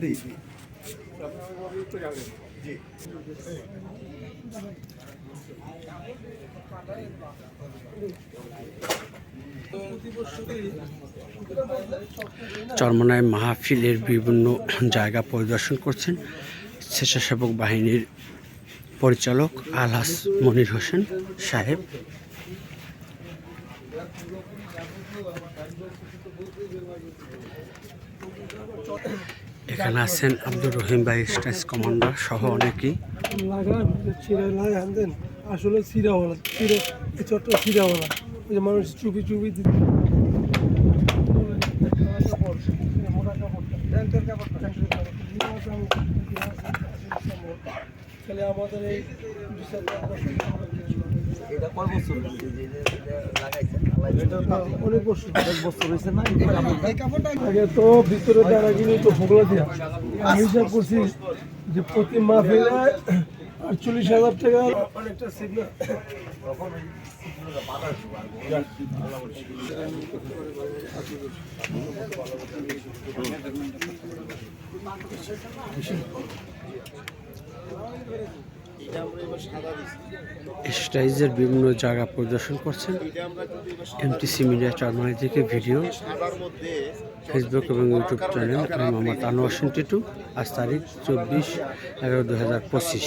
দিই চরমনায় মাহফিলের বিভিন্ন জায়গা পরিদর্শন করছেন স্বেচ্ছাসেবক বাহিনীর পরিচালক আলহাস মনির হোসেন সাহেব। এখানে আছেন আব্দুর রহিম ভাই, স্টেজ কমান্ডার সহ অনেকেই। আসলে ছিঁড়াওয়ালা ছিঁড়ে এই চটটা ছিঁড়াওয়ালা ওই মানুষ চুপি চুপি আমাদের এই কয় বছর যে যে অনেক বছর। এক বছর হয়েছে না? আগে তো ভিতরে দাঁড়া গিয়ে তো ফোকলা দিয়া। আমি হিসাব করছি যে প্রতি মাহফিলে আটচল্লিশ হাজার টাকা অনেকটা স্টাইজের বিভিন্ন জায়গা পরিদর্শন করছেন এমটিসি মিডিয়া চারমানি থেকে ভিডিও, ফেসবুক এবং ইউটিউব চ্যানেল আমি মোহাম্মদ আনোয়ার টু আজ তারিখ চব্বিশ এগারো দু হাজার পঁচিশ।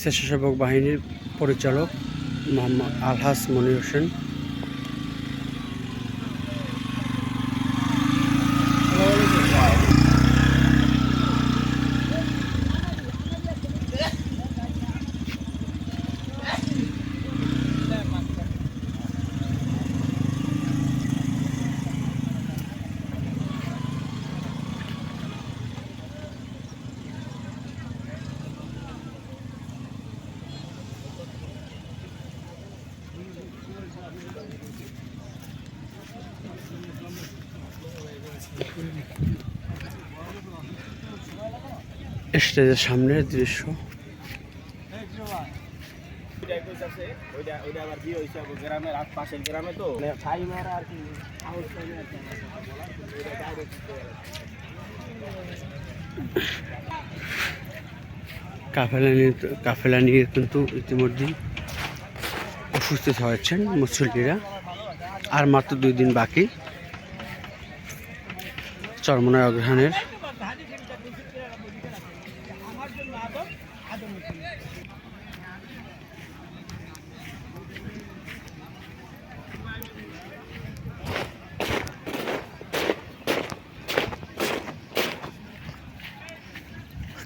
স্বেচ্ছাসেবক বাহিনীর পরিচালক মোহাম্মদ আলহাস মনির হোসেন। কি কাফেলা নিয়ে কাফেলা নিয়ে কিন্তু ইতিমধ্যেই অসুস্থ হয়েছেন মুসল্লিরা। আর মাত্র দুই দিন বাকি। চরমনায় অগ্রহণের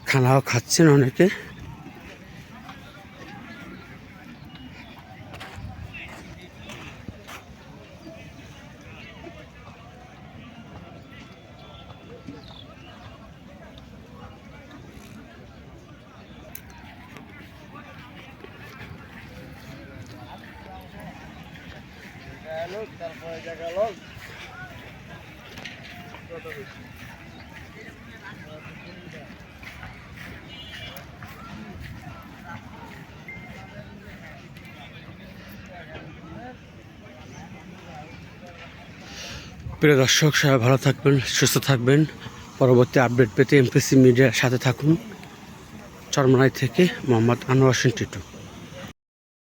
খানাও খাচ্ছেন অনেকে। তারপরে দেখা গেল প্রিয় দর্শক, সবাই ভালো থাকবেন, সুস্থ থাকবেন। পরবর্তী আপডেট পেতে এমপিসি মিডিয়ার সাথে থাকুন। চরমনাই থেকে মোহাম্মদ আনোয়ার টিটু।